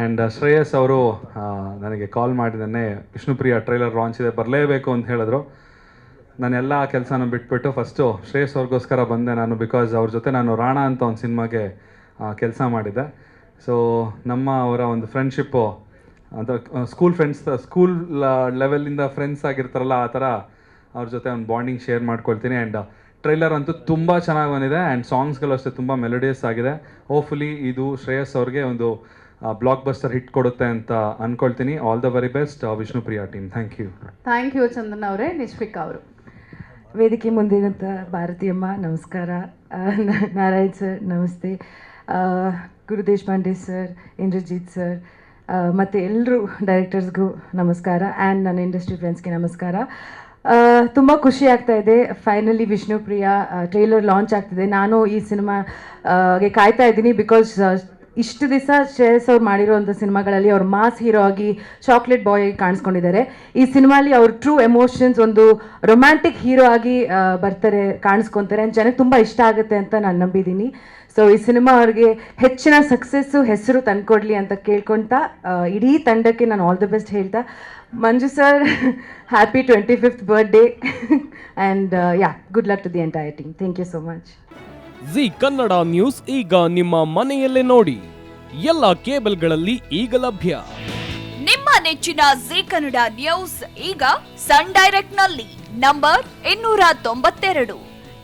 And Shreyas ಅವರು ನನಗೆ ಕಾಲ್ ಮಾಡಿದ್ದಾನೆ ವಿಷ್ಣುಪ್ರಿಯ ಟ್ರೈಲರ್ ಲಾಂಚ್ ಇದೆ, ಬರಲೇಬೇಕು ಅಂತ ಹೇಳಿದ್ರು. ನಾನೆಲ್ಲ ಕೆಲಸನ ಬಿಟ್ಬಿಟ್ಟು ಫಸ್ಟು ಶ್ರೇಯಸ್ ಅವ್ರಿಗೋಸ್ಕರ ಬಂದೆ ನಾನು ಬಿಕಾಸ್ ಅವ್ರ ಜೊತೆ ನಾನು ರಾಣ ಅಂತ ಒಂದು ಸಿನಿಮಾಗೆ ಕೆಲಸ ಮಾಡಿದ್ದೆ. ಸೊ ನಮ್ಮ ಅವರ ಒಂದು ಫ್ರೆಂಡ್ಶಿಪ್ಪು ಅಂತ ಸ್ಕೂಲ್ ಫ್ರೆಂಡ್ಸ್ ಸ್ಕೂಲ್ ಲೆವೆಲಿಂದ ಫ್ರೆಂಡ್ಸ್ ಆಗಿರ್ತಾರಲ್ಲ, ಆ ಥರ ಅವ್ರ ಜೊತೆ ಒಂದು ಬಾಂಡಿಂಗ್ ಶೇರ್ ಮಾಡ್ಕೊಳ್ತೀನಿ. ಆ್ಯಂಡ್ ಟ್ರೈಲರ್ ಅಂತೂ ತುಂಬ ಚೆನ್ನಾಗಿ ಬಂದಿದೆ ಆ್ಯಂಡ್ ಸಾಂಗ್ಸ್ಗಳು ಅಷ್ಟೇ ತುಂಬ ಮೆಲೋಡಿಯಸ್ ಆಗಿದೆ. ಹೋಪ್ಫುಲಿ ಇದು ಶ್ರೇಯಸ್ ಅವ್ರಿಗೆ ಒಂದು ಬ್ಲಾಕ್ ಬಸ್ಟರ್ ಹಿಟ್ ಕೊಡುತ್ತೆ ಅಂತ ಅನ್ಕೊಳ್ತೀನಿ. All the very best Vishnu Priya team thank you thank you Chandan ಅವರೇ ನಿಶ್ವಿಕ್ ಅವರು. ವೇದಿಕೆ ಮುಂದಿನಂಥ ಭಾರತೀಯಮ್ಮ ನಮಸ್ಕಾರ. ನಾರಾಯಣ್ ಸರ್ ನಮಸ್ತೆ. ಗುರುದೇಶ್ ಗುರು ದೇಶಪಾಂಡೆ ಸರ್ ಇಂದ್ರಜಿತ್ ಸರ್ ಮತ್ತು ಎಲ್ಲರೂ ಡೈರೆಕ್ಟರ್ಸ್ಗೂ ನಮಸ್ಕಾರ. ಆ್ಯಂಡ್ ನನ್ನ ಇಂಡಸ್ಟ್ರಿ ಫ್ರೆಂಡ್ಸ್ಗೆ ನಮಸ್ಕಾರ. ತುಂಬ ಖುಷಿ ಆಗ್ತಾ ಇದೆ. ಫೈನಲಿ ವಿಷ್ಣುಪ್ರಿಯಾ ಟ್ರೈಲರ್ ಲಾಂಚ್ ಆಗ್ತಿದೆ. ನಾನು ಈ ಸಿನಿಮಾಗೆ ಕಾಯ್ತಾ ಇದ್ದೀನಿ ಬಿಕಾಸ್ ಇಷ್ಟು ದಿವಸ ಶ್ರೇಯಸ್ ಅವ್ರು ಮಾಡಿರೋಂಥ ಸಿನಿಮಾಗಳಲ್ಲಿ ಅವ್ರು ಮಾಸ್ ಹೀರೋ ಆಗಿ ಚಾಕ್ಲೇಟ್ ಬಾಯ್ ಆಗಿ ಕಾಣಿಸ್ಕೊಂಡಿದ್ದಾರೆ. ಈ ಸಿನಿಮಾಲಿ ಅವ್ರ ಟ್ರೂ ಎಮೋಷನ್ಸ್ ಒಂದು ರೊಮ್ಯಾಂಟಿಕ್ ಹೀರೋ ಆಗಿ ಬರ್ತಾರೆ, ಕಾಣಿಸ್ಕೊತಾರೆ. ಆ್ಯಂಡ್ ಜನಕ್ಕೆ ತುಂಬ ಇಷ್ಟ ಆಗುತ್ತೆ ಅಂತ ನಾನು ನಂಬಿದ್ದೀನಿ. ಸೊ ಈ ಸಿನಿಮಾ ಅವ್ರಿಗೆ ಹೆಚ್ಚಿನ ಸಕ್ಸಸ್ಸು ಹೆಸರು ತಂದ್ಕೊಡ್ಲಿ ಅಂತ ಕೇಳ್ಕೊಳ್ತಾ ಇಡೀ ತಂಡಕ್ಕೆ ನಾನು ಆಲ್ ದಿ ಬೆಸ್ಟ್ ಹೇಳ್ತಾ Manju sir happy twenty fifth birthday and ya good luck to the entire team thank you so much Zee Kannada news ಈಗ ನಿಮ್ಮ ಮನೆಯಲ್ಲೇ ನೋಡಿ ಎಲ್ಲ ಕೇಬಲ್ಗಳಲ್ಲಿ ಈಗ ಲಭ್ಯ. ನಿಮ್ಮ ನೆಚ್ಚಿನ ಜಿ ಕನ್ನಡ ನ್ಯೂಸ್ ಈಗ ಸನ್ ಡೈರೆಕ್ಟ್ನಲ್ಲಿ ನಂಬರ್ ಇನ್ನೂರ ತೊಂಬತ್ತೆರಡು.